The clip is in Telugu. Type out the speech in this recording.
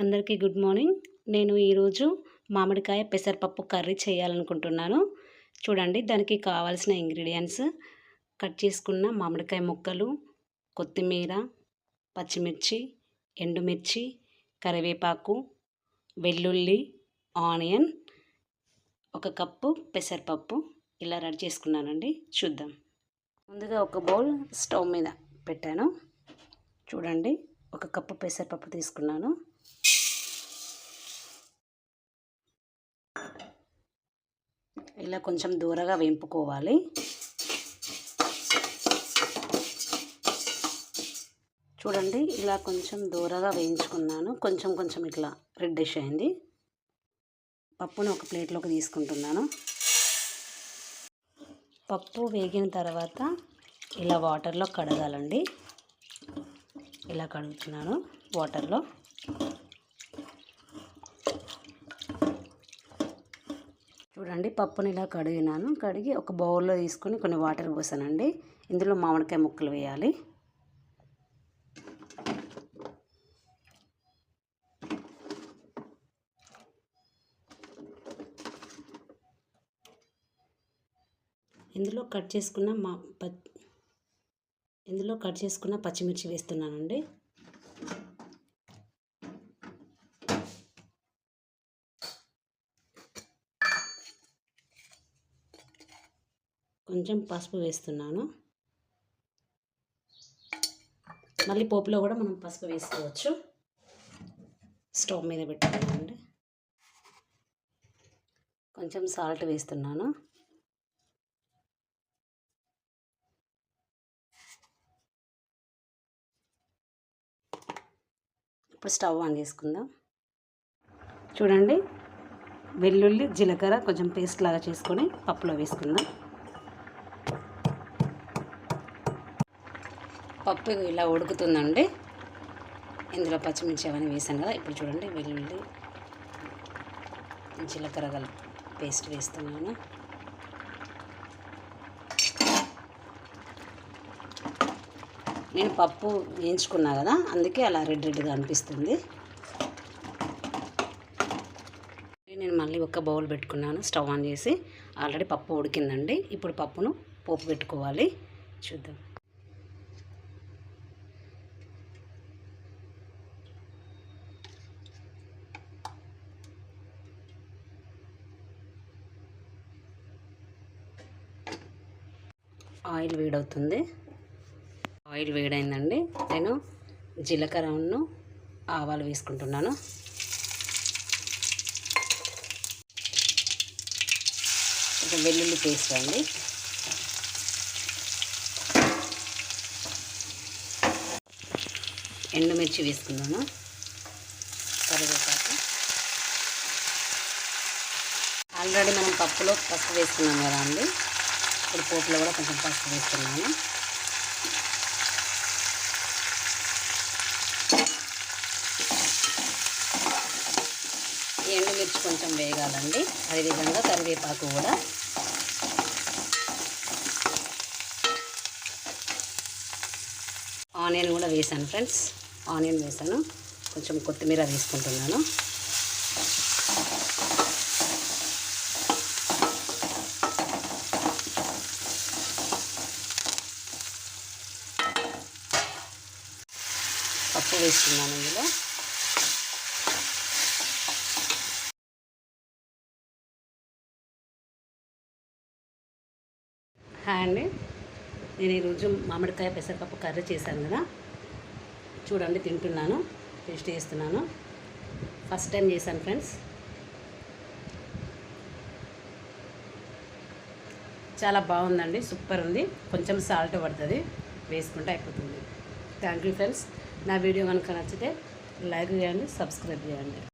అందరికీ గుడ్ మార్నింగ్. నేను ఈరోజు మామిడికాయ పెసరపప్పు కర్రీ చేయాలనుకుంటున్నాను. చూడండి దానికి కావాల్సిన ఇంగ్రీడియంట్స్. కట్ చేసుకున్న మామిడికాయ ముక్కలు కొత్తిమీర పచ్చిమిర్చి ఎండుమిర్చి కరివేపాకు వెల్లుల్లి ఆనియన్ ఒక కప్పు పెసరపప్పు. ఇలా రెడీ చేసుకున్నానండి. చూద్దాం. ముందుగా ఒక బౌల్ స్టవ్ మీద పెట్టాను. చూడండి ఒక కప్పు పెసరపప్పు తీసుకున్నాను. ఇలా కొంచెం దూరగా వేంపుకోవాలి. చూడండి ఇలా కొంచెం దూరగా వేయించుకున్నాను. కొంచెం కొంచెం ఇట్లా రెడ్డిష్ అయింది. పప్పును ఒక ప్లేట్లోకి తీసుకుంటున్నాను. పప్పు వేగిన తర్వాత ఇలా వాటర్లో కడగాలండి. ఇలా కడుగుతున్నాను వాటర్లో. చూడండి పప్పుని ఇలా కడిగినాను. కడిగి ఒక బౌల్లో తీసుకొని కొన్ని వాటర్ పోసానండి. ఇందులో మామిడికాయ ముక్కలు వేయాలి. ఇందులో కట్ చేసుకున్న మా ప ఇందులో కట్ చేసుకున్న పచ్చిమిర్చి వేస్తున్నానండి. కొంచెం పసుపు వేస్తున్నాను. మళ్ళీ పోపులో కూడా మనం పసుపు వేసుకోవచ్చు. స్టవ్ మీద పెట్టుకోండి కొంచెం సాల్ట్ వేస్తున్నాను. ఇప్పుడు స్టవ్ ఆన్ చేసుకుందాం. చూడండి వెల్లుల్లి జీలకర్ర కొంచెం పేస్ట్ లాగా చేసుకొని పప్పులో వేసుకుందాం. పప్పు ఇలా ఉడుకుతుందండి. ఇందులో పచ్చిమిర్చి అవన్నీ వేసాను కదా ఇప్పుడు చూడండి వెల్లుల్లి జీలకర్ర గల పేస్ట్ వేస్తున్నాను. నేను పప్పు వేయించుకున్నా కదా అందుకే అలా రెడ్ రెడ్గా అనిపిస్తుంది. నేను మళ్ళీ ఒక బౌల్ పెట్టుకున్నాను స్టవ్ ఆన్ చేసి ఆల్రెడీ పప్పు ఉడికిందండి. ఇప్పుడు పప్పును పోపు పెట్టుకోవాలి. చూద్దాం. ఆయిల్ వేడవుతుంది. ఆయిల్ వేడైందండి. నేను జీలకర్రను ఆవాలు వేసుకుంటున్నాను. కొంచెం వెల్లుల్లి పేస్ట్ అండి. ఎండుమిర్చి వేసుకున్నాను. కరివేపాకు. ఆల్రెడీ మనం పప్పులో పసుపు వేసుకున్నాం కదా అండి. ఇప్పుడు పోపులో కూడా కొంచెం పసుపు వేస్తున్నాను ఎండుమిర్చి కొంచెం వేగాలండి. అదేవిధంగా కరివేపాకు కూడా. ఆనియన్ కూడా వేసాను ఫ్రెండ్స్. ఆనియన్ వేసాను. కొంచెం కొత్తిమీర వేసుకుంటున్నాను. పప్పు వేస్తున్నాను ఇందులో. హాయ్ అండి. నేను ఈరోజు మామిడికాయ పెసరపప్పు కర్రీ చేశాను కదా. చూడండి తింటున్నాను. టేస్ట్ చేస్తున్నాను. ఫస్ట్ టైం చేశాను ఫ్రెండ్స్. చాలా బాగుందండి. సూపర్ ఉంది. కొంచెం సాల్ట్ పడుతుంది. వేసుకుంటే అయిపోతుంది. థ్యాంక్ యూ ఫ్రెండ్స్ నా వీడియో కనుక నచ్చితే లైక్ చేయండి సబ్స్క్రైబ్ చేయండి.